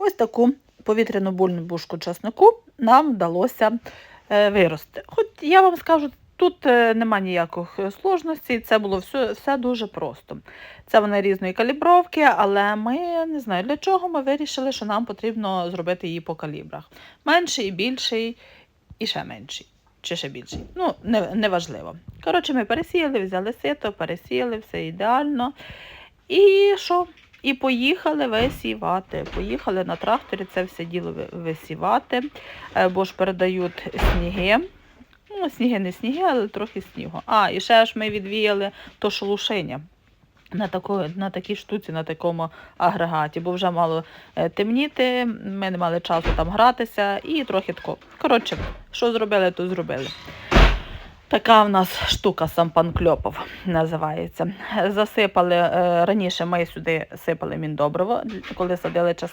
ось таку повітряну бульбушку часнику нам вдалося е, вирости. Хоч я вам скажу, тут е, нема ніяких е, сложностей, це було все, все дуже просто. Це вони різної калібровки, але ми не знаю для чого ми вирішили, що нам потрібно зробити її по калібрах. Менший, і більший і ще менший. Чи ще більший. Ну, не, неважливо. Коротше, ми пересіяли, взяли сито, пересіяли, все ідеально. І що? І поїхали висівати. Поїхали на тракторі це все діло висівати, е, бо ж передають сніги. Ну, сніги не сніги, але трохи снігу. А, і ще ж ми відвіяли то шелушиня на, тако, на такій штуці, на такому агрегаті, бо вже мало е, темніти, ми не мали часу там гратися і трохи тако. Коротше, що зробили, то зробили. Така в нас штука сампанкльопов називається. Засипали е, раніше ми сюди сипали міндобриво, коли садили час